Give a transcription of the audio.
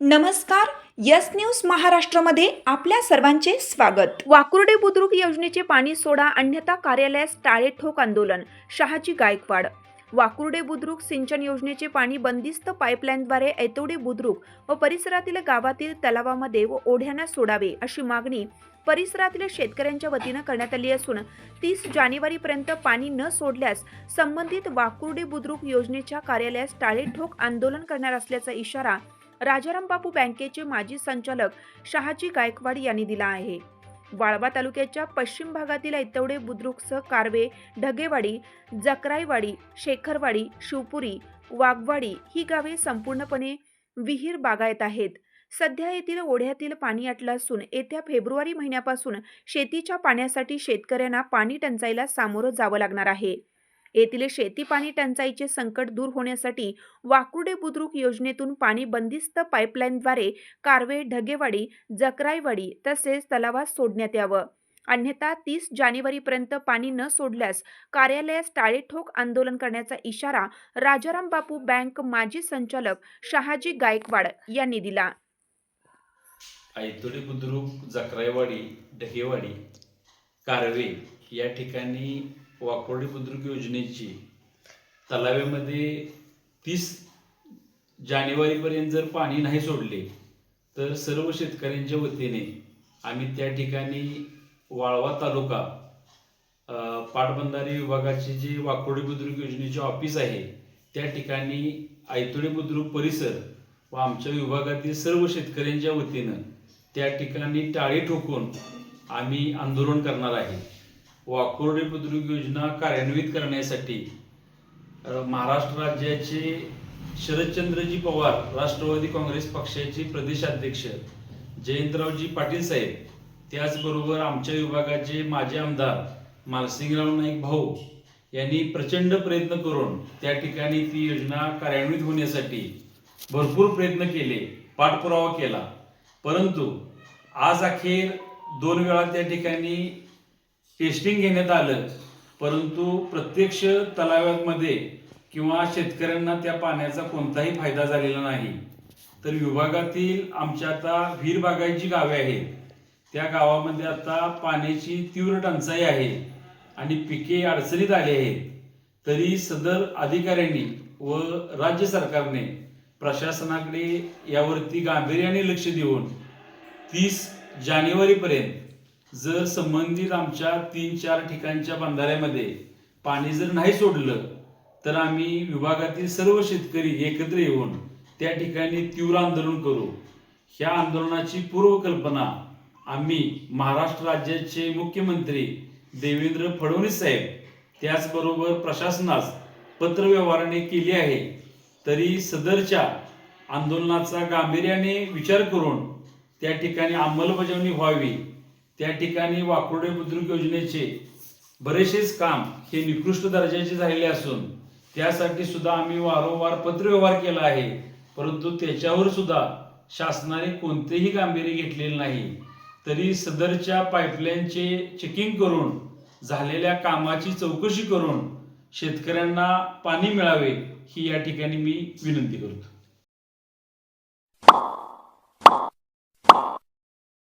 नमस्कार yes news महाराष्ट्रामध्ये आपल्या सर्वांचे स्वागत. वाकुर्डे बुद्रुक योजनेचे पाणी सोडा अन्यथा कार्यालयास टाळे ठोक आंदोलन शहाजी गायकवाड. वाकुर्डे बुद्रुक सिंचन योजनेचे पाणी बंदिस्त पाईपलाईनद्वारे ऐतोडे बुद्रुक व परिसरातील गावातील तलावामध्ये व ओढ्यांना सोडावे अशी मागणी परिसरातील शेतकऱ्यांच्या वतीनं करण्यात आली असून तीस जानेवारीपर्यंत पाणी न सोडल्यास संबंधित वाकुर्डे बुद्रुक योजनेच्या कार्यालयास टाळे ठोक आंदोलन करणार असल्याचा इशारा राजाराम बापू बँकेचे माजी संचालक शहाजी गायकवाड यांनी दिला आहे. वाळवा तालुक्याच्या पश्चिम भागातील ऐतवडे बुद्रुकसह कारवे ढगेवाडी जकराईवाडी शेखरवाडी शिवपुरी वाघवाडी ही गावे संपूर्णपणे विहीर बागायत आहेत. सध्या येथील ओढ्यातील पाणी आटलं असून येत्या फेब्रुवारी महिन्यापासून शेतीच्या पाण्यासाठी शेतकऱ्यांना पाणी टंचाईला सामोरं जावं लागणार आहे. येथील शेती पाणी टंचाईचे संकट दूर होण्यासाठी वाकुर्डे बुद्रुक योजनेतून पाणी बंदिस्त पाईपलाईनद्वारे कारवे ढगेवाडी जकराईवाडी तसेच तलावात सोडण्यात यावं. अन्यथा तीस जानेवारीपर्यंत पाणी न सोडल्यास कार्यालयास टाळेठोक आंदोलन करण्याचा इशारा राजाराम बापू बँक माजी संचालक शहाजी गायकवाड यांनी दिला. आयतोडी बुद्रुक जकराईवाडी ढगेवाडी कारवे या ठिकाणी वाकोर्डी बुद्रुक योजनेची तलाव्यामध्ये तीस जानेवारीपर्यंत जर पाणी नाही सोडले तर सर्व शेतकऱ्यांच्या वतीने आम्ही त्या ठिकाणी वाळवा तालुका पाटबंधारी पाटबंधारे विभागाचे जे वाकोडी बुद्रुक योजनेचे ऑफिस आहे त्या ठिकाणी ऐतोडी बुद्रुक परिसर व आमच्या विभागातील सर्व शेतकऱ्यांच्या वतीनं त्या ठिकाणी टाळी ठोकून आम्ही आंदोलन करणार आहे. वाकोर्डे बुद्रुक योजना कार्यान्वित करण्यासाठी महाराष्ट्र राज्याचे शरदचंद्रजी पवार राष्ट्रवादी काँग्रेस पक्षाचे प्रदेशाध्यक्ष जयंतरावजी पाटील साहेब त्याचबरोबर आमच्या विभागाचे माजी आमदार मालसिंगराव नाईक भाऊ यांनी प्रचंड प्रयत्न करून त्या ठिकाणी ती योजना कार्यान्वित होण्यासाठी भरपूर प्रयत्न केले पाठपुरावा केला. परंतु आज अखेर दोन वेळा त्या ठिकाणी टेस्टिंग घेण्यात आलं. परंतु प्रत्यक्ष तलावामध्ये किंवा शेतकऱ्यांना त्या पाण्याचा कोणताही फायदा झालेला नाही. तर विभागातील आमच्या आता वीर बागायची गावे आहेत. त्या गावामध्ये आता पाण्याची तीव्र टंचाई आहे आणि पिके अडचणीत आली आहेत. तरी सदर अधिकाऱ्यांनी व राज्य सरकारने प्रशासनाकडे यावरती गांभीर्याने लक्ष देऊन तीस जानेवारीपर्यंत जर संबंधित आमच्या तीन चार ठिकाणच्या बंधाऱ्यामध्ये पाणी जर नाही सोडलं तर आम्ही विभागातील सर्व शेतकरी एकत्र येऊन त्या ठिकाणी तीव्र आंदोलन करू. ह्या आंदोलनाची पूर्वकल्पना आम्ही महाराष्ट्र राज्याचे मुख्यमंत्री देवेंद्र फडणवीस साहेब त्याचबरोबर प्रशासनास पत्रव्यवहाराने केली आहे. तरी सदरच्या आंदोलनाचा गांभीर्याने विचार करून त्या ठिकाणी अंमलबजावणी व्हावी त्या ठिकाणी वाकुर्डे बुद्रुक योजनेचे बरेचसेच काम हे निकृष्ट दर्जाचे झालेले असून त्यासाठी सुद्धा आम्ही वारंवार पत्रव्यवहार केला आहे. परंतु त्याच्यावर सुद्धा शासनाने कोणतेही कामगिरी घेतलेली नाही. तरी सदरच्या पाईपलाईनचे चेकिंग करून झालेल्या कामाची चौकशी करून शेतकऱ्यांना पाणी मिळावे ही या ठिकाणी मी विनंती करतो.